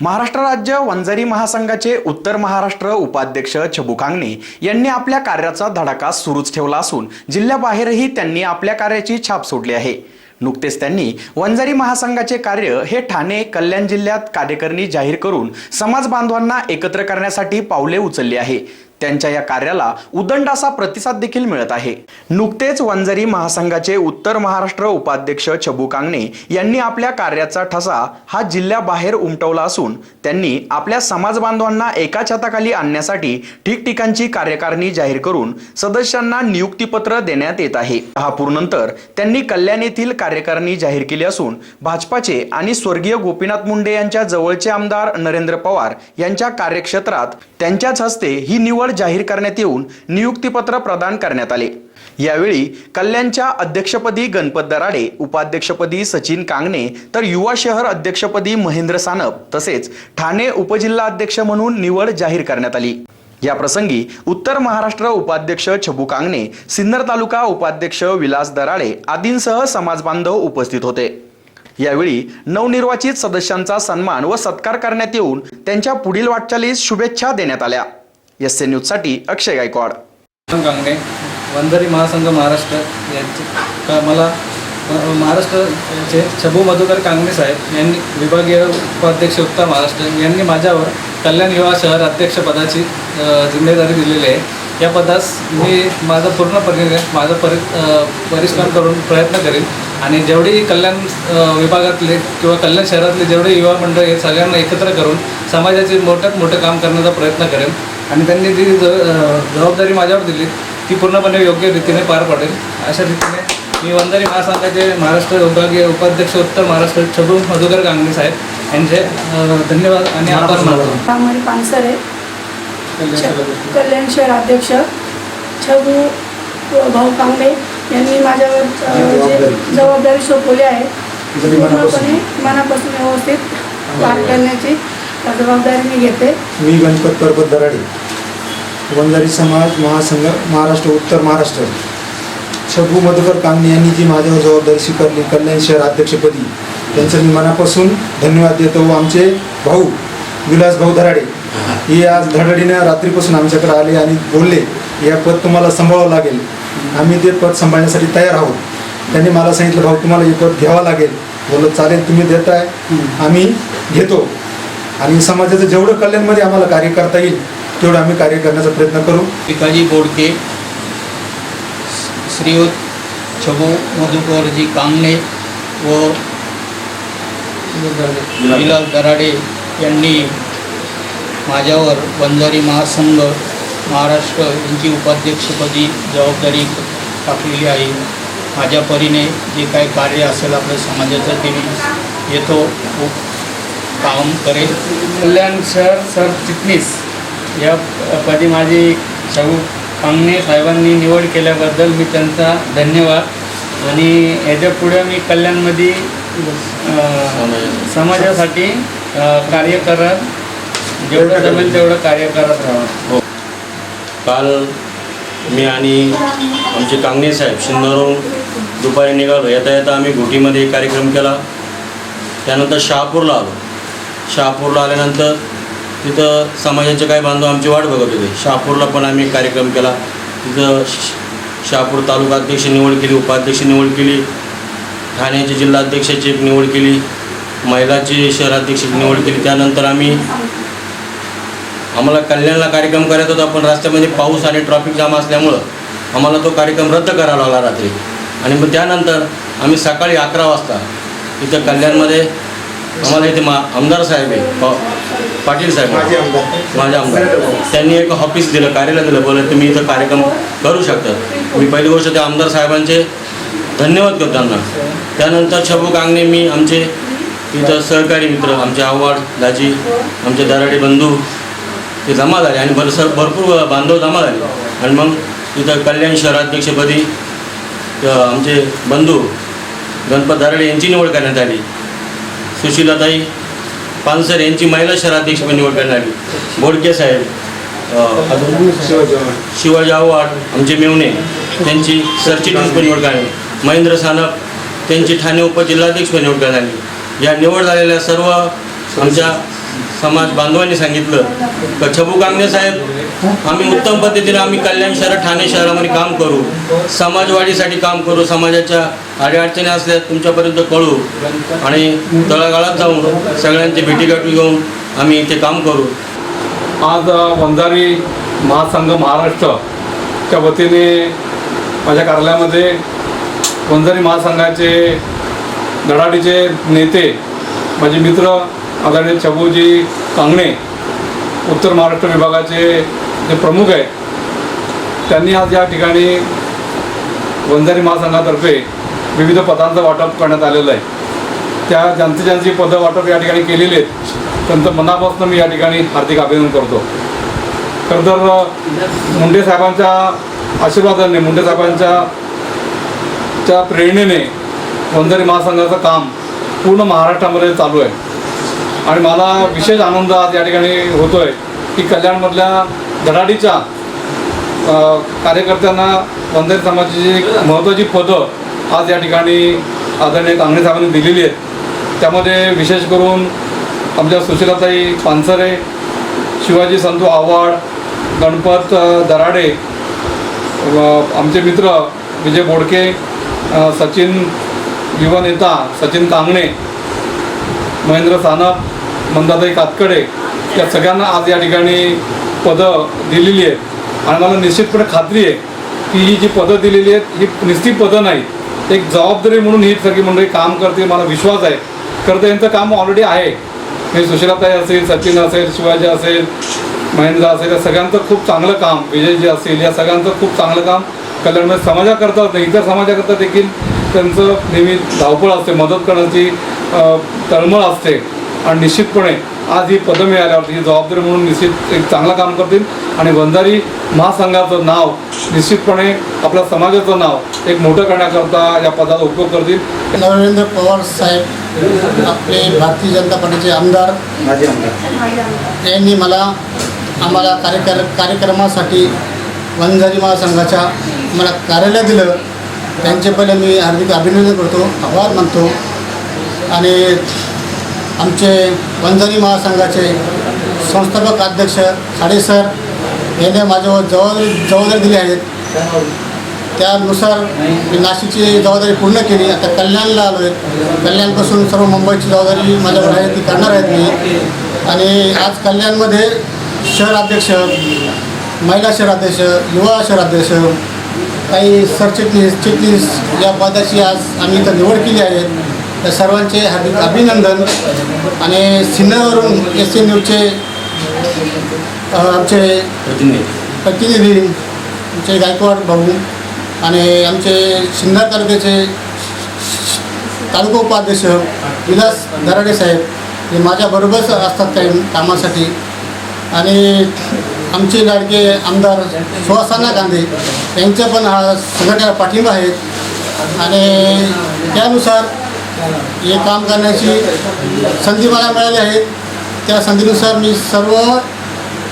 महाराष्ट्र राज्य वंजारी महासंघाचे उत्तर महाराष्ट्र उपाध्यक्ष छबू कांगणे यांनी आपल्या कार्याचा धडाका सुरूच ठेवला असून जिल्ह्याबाहेरही त्यांनी आपल्या कार्याची छाप सोडली आहे. नुकतेच त्यांनी वंजारी महासंघाचे कार्य हे ठाणे कल्याण जिल्ह्यात कार्यकारिणी जाहीर करून समाज बांधवांना एकत्र करण्यासाठी पावले उचलली आहे. त्यांच्या या कार्याला उदंड असा प्रतिसाद देखील मिळत आहे. नुकतेच वंजारी महासंघाचे उत्तर महाराष्ट्र उपाध्यक्ष छबू कांगणे यांनी आपल्या कार्याचा ठसा हा जिल्ह्याबाहेर उमटवला असून त्यांनी आपल्या समाज बांधवांना एका छताखाली आणण्यासाठी ठिकठिकाणची कार्यकारिणी जाहीर करून सदस्यांना नियुक्तीपत्र देण्यात येत आहे. शहापूरनंतर त्यांनी कल्याण येथील कार्यकारिणी जाहीर केली असून भाजपाचे आणि स्वर्गीय गोपीनाथ मुंडे यांच्या जवळचे आमदार नरेंद्र पवार यांच्या कार्यक्षेत्रात त्यांच्याच हस्ते ही निवड जाहीर करण्यात येऊन नियुक्तीपत्र प्रदान करण्यात आले. यावेळी कल्याणच्या अध्यक्षपदी गणपत दराडे उपाध्यक्षपदी सचिन कांगणे तर युवा शहर अध्यक्षपदी महेंद्र सानप तसेच ठाणे उपजिल्हा अध्यक्ष म्हणून निवड जाहीर करण्यात आली. या प्रसंगी उत्तर महाराष्ट्र उपाध्यक्ष छबू कांगणे सिन्नर तालुका उपाध्यक्ष विलास दराडे आदींसह समाजबांधव उपस्थित होते. यावेळी नवनिर्वाचित सदस्यांचा सन्मान व सत्कार करण्यात येऊन त्यांच्या पुढील वाटचालीस शुभेच्छा देण्यात आल्या. एस ए न्यूजसाठी अक्षय गायकवाड. उत्तम कांगणे वंजारी महासंघ महाराष्ट्र यांचे का मला महाराष्ट्रचे महाराष्ट्राचे छबू मधुकर कांगणे साहेब यांनी विभागीय उपाध्यक्ष उत्तर महाराष्ट्र यांनी माझ्यावर कल्याण युवा शहर अध्यक्षपदाची जिम्मेदारी दिलेली आहे. या पदास मी माझा परिणाम माझा परि परिश्रम करून प्रयत्न करेन. आणि जेवढी कल्याण विभागातले किंवा कल्याण शहरातले जेवढे युवा मंडळ हे सगळ्यांना एकत्र करून समाजाचे मोठ्यात मोठं काम करण्याचा प्रयत्न करेन. आणि त्यांनी जी ज जबाबदारी माझ्यावर दिली ती पूर्णपणे योग्य रीतीने पार पडेल. अशा रीतीने मी वंजारी महासंघाचे महाराष्ट्र विभागीय उपाध्यक्ष उत्तर महाराष्ट्र छबू मधुकर गांगणे साहेब यांचे धन्यवाद आणि आभार मानतो. पानसरे कल्याण शहर अध्यक्ष छबू भाऊ कांबळे यांनी माझ्यावर जे जबाबदारी. सोपवली आहे पूर्णपणे मनापासून व्यवस्थित पार करण्याची. जबाबदारी मी घेते. मी गणपत पर्वत दराडे. वंजारी समाज महासंघ महाराष्ट्र उत्तर महाराष्ट्र. छबू मधुकर कांगणे यांनी जी माझ्यावर जबाबदारी स्वीकारली कल्याण शहर अध्यक्षपदी त्यांचं मी मनापासून धन्यवाद देतो व आमचे भाऊ विलास भाऊ दराडे हे आज धडाडीनं रात्रीपासून आमच्याकडे आले आणि बोलले या पद तुम्हाला सांभाळावं लागेल. आम्ही ते पद सांभाळण्यासाठी तयार आहोत. त्यांनी मला सांगितलं भाऊ तुम्हाला हे पद घ्यावं लागेल. बोलत चालेल तुम्ही देताय. आम्ही घेतो. आणि समाजाचं जेवढं कल्याणमध्ये आम्हाला कार्य करता येईल तेवढं आम्ही कार्य करण्याचा प्रयत्न करू. पिकाजी बोडके श्रीयुत छबू मधुकरजी कांगणे व विलाल दराडे यांनी माझ्यावर बंजारी महासंघ महाराष्ट्र यांची उपाध्यक्षपदी जबाबदारी टाकलेली आहे. माझ्या परीने जे काही कार्य असेल आपल्या समाजाचं ते मी येतो काम करेल. कल्याण शहर सरचिटणीस या पदी माझी शाहू कांगणे साहेबांनी निवड केल्याबद्दल मी त्यांचा धन्यवाद. आणि याच्यापुढे मी कल्याणमध्ये समाजासाठी कार्य करत जेवढं जमेल तेवढं कार्य करत राहा काल मी आणि आमचे कांगणे साहेब सिन्नरहून दुपारी निघालो. येता येता आम्ही घोटीमध्ये कार्यक्रम केला. त्यानंतर शहापूरला आलो. शहापूरला आल्यानंतर तिथं समाजाचे काही बांधव आमची वाट बघत होते. शहापूरला पण आम्ही कार्यक्रम केला. तिथं श- शहापूर तालुका अध्यक्ष निवड केली उपाध्यक्ष निवड केली ठाण्याचे जिल्हाध्यक्षाची एक निवड केली महिलाची शहराध्यक्षाची निवड केली. त्यानंतर आम्ही आम्हाला कल्याणला कार्यक्रम करायचा होता पण रस्त्यामध्ये पाऊस आणि ट्रॉफिक जाम असल्यामुळं आम्हाला तो कार्यक्रम रद्द करावा लागला रात्री. आणि मग त्यानंतर आम्ही सकाळी अकरा वाजता इथं कल्याणमध्ये आम्हाला इथे मा आमदार साहेब आहे. पा- पाटील साहेब. माझे आमदार. आमदार. त्यांनी एक ऑफिस दिलं कार्यालय दिलं. बोलत तुम्ही इथं कार्यक्रम करू शकता. मी पहिली गोष्ट त्या आमदार साहेबांचे धन्यवाद करतो त्यांना. त्यानंतर छबू कांगणे मी आमचे इथं सहकारी मित्र आमचे आव्हाड दाजी आमचे दराडे बंधू ते जमा झाले आणि भर सर भरपूर बांधव जमा झाले. आणि मग इथं कल्याण शहराध्यक्षपदी आमचे बंधू गणपत दराडे यांची निवड करण्यात आली. सुशीलाताई पानसर यांची महिला शहराध्यक्षपदी निवड करण्यात आली. बोडके साहेब अजून शिवाजी आव्हाड आमचे मेवणे त्यांची सरचिटणीस निवड करण्यात महेंद्र सानप त्यांची ठाणे उपजिल्हाध्यक्ष निवड करण्यात आली. या निवड झालेल्या सर्व आमच्या समाज बांधवांनी सांगितलं का छबू कांगणे साहेब आम्ही उत्तम पद्धतीने आम्ही कल्याण शहर ठाणे शहरामध्ये काम करू. समाजवाढीसाठी काम करू. समाजाच्या अडीअडचणी असल्या तुमच्यापर्यंत कळू. आणि तळागाळात जाऊन सगळ्यांची भेटीगाठी घेऊन आम्ही इथे काम करू. आज वंजारी महासंघ महाराष्ट्रच्या वतीने माझ्या कार्यालयामध्ये वंजारी महासंघाचे धडाडीचे नेते माझे मित्र आदरणीय चबूजी कांगणे उत्तर महाराष्ट्र विभागाचे जे प्रमुख आहेत त्यांनी आज या ठिकाणी वंजारी महासंघातर्फे विविध पदांचं वाटप करण्यात आलेलं आहे. त्या ज्यांची ज्यांची पदं वाटप या ठिकाणी केलेली आहेत त्यांचं मनापासून मी या ठिकाणी हार्दिक अभिनंदन करतो. खरं तर मुंडे साहेबांच्या आशीर्वादाने मुंडे साहेबांच्या च्या प्रेरणेने वंजारी महासंघाचं काम पूर्ण महाराष्ट्रामध्ये चालू आहे. आणि मला विशेष आनंद आज या ठिकाणी होतो आहे की कल्याणमधल्या धडाडीच्या कार्यकर्त्यांना वंजारी समाजाची जी महत्त्वाची पदं आज या ठिकाणी आदरणीय कांगणे साहेबांनी दिलेली आहेत. त्यामध्ये विशेष करून आमच्या सुशीलाताई पानसरे शिवाजी संतू आव्हाड गणपत दराडे आमचे मित्र विजय बोडके सचिन युवा नेता सचिन कांगणे महेंद्र सानप मंदाताई कातकडे या सगळ्यांना आज या ठिकाणी पदं दिलेली आहेत. आणि मला निश्चितपणे खात्री आहे की ही जी पदं दिलेली आहेत ही निश्चित पदं नाही एक जबाबदारी म्हणून ही सगळी मंडळी काम करते मला विश्वास आहे. खरं तर यांचं काम ऑलरेडी आहे. हे सुशीलाताई असेल सचिन असेल शिवाजी असेल महेंद्र असेल या सगळ्यांचं खूप चांगलं काम विजयजी असेल या सगळ्यांचं खूप चांगलं काम कल्याणमध्ये समाजाकरता नाही इतर समाजाकरता देखील त्यांचं नेहमी धावपळ असते मदत करण्याची तळमळ असते. आणि निश्चितपणे आज ही पदं मिळाल्यावर ही जबाबदारी म्हणून निश्चित एक चांगलं काम करतील. आणि वंजारी महासंघाचं नाव निश्चितपणे आपल्या समाजाचं नाव एक मोठं करण्याकरता या पदाचा उपयोग करतील. नरेंद्र पवार साहेब आपले भारतीय जनता पार्टीचे आमदार. माझे आमदार. यांनी मला आम्हाला कार्यकर कार्यक्रमासाठी वंजारी महासंघाच्या मला कार्यालय दिलं. त्यांचे पहिले मी हार्दिक अभिनंदन करतो आभार मानतो. आणि आमचे वंजारी महासंघाचे संस्थापक अध्यक्ष साडे सर यांनी माझ्यावर जबाबदारी जबाबदारी दिली आहेत. त्यानुसार मी नाशिकची जबाबदारी पूर्ण केली. आता कल्याणला आलो आहे. कल्याणपासून सर्व मुंबईची जबाबदारी माझ्यावर आहे ती करणार आहेत मी. आणि आज कल्याणमध्ये शहराध्यक्ष महिला शहराध्यक्ष युवा शहराध्यक्ष काही सरचिटणीस चिटणीस या पदाची आज आम्ही इथं निवड केली आहे. त्या सर्वांचे हार्दिक अभिनंदन. आणि सिन्नरवरून एस सी न्यूजचे आमचे प्रतिनिधी. प्रतिनिधी आमचे गायकवाड भाऊ आणि आमचे सिन्नर तालुक्याचे तालुका उपाध्यक्ष विलास दराडे साहेब हे माझ्याबरोबरच असतात काही कामासाठी. आणि आमचे लाडके आमदार सुहासाना गांधी यांचा पण हा संघटनेला पाठिंबा आहे. आणि त्यानुसार हे काम करण्याची संधी मला मिळाली आहे. त्या संधीनुसार मी सर्व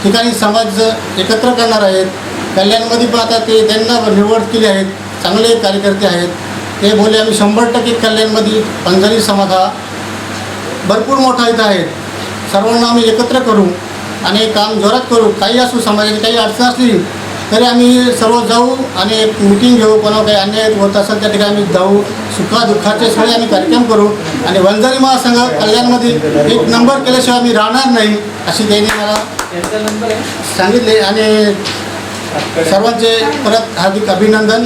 ठिकाणी समाज एकत्र करणार आहेत. कल्याणमध्ये पण आता ते त्यांना निवड केली आहेत. चांगले कार्यकर्ते आहेत. ते बोले आम्ही शंभर टक्के कल्याणमध्ये पंजाबी समाज हा भरपूर मोठा इथं आहे. सर्वांना आम्ही एकत्र करू आणि काम जोरात करू. काही असू समाजाची काही अडचण असली तरी आम्ही सर्व जाऊ आणि एक मिटिंग घेऊ कोणा काही अन्याय होत असेल त्या ठिकाणी आम्ही जाऊ. सुखादुःखाचे सगळे आम्ही कार्यक्रम करू. आणि वंजारी महासंघ कल्याणमध्ये एक नंबर केल्याशिवाय आम्ही राहणार नाही अशी त्यांनी मला सांगितले. आणि सर्वांचे परत हार्दिक अभिनंदन.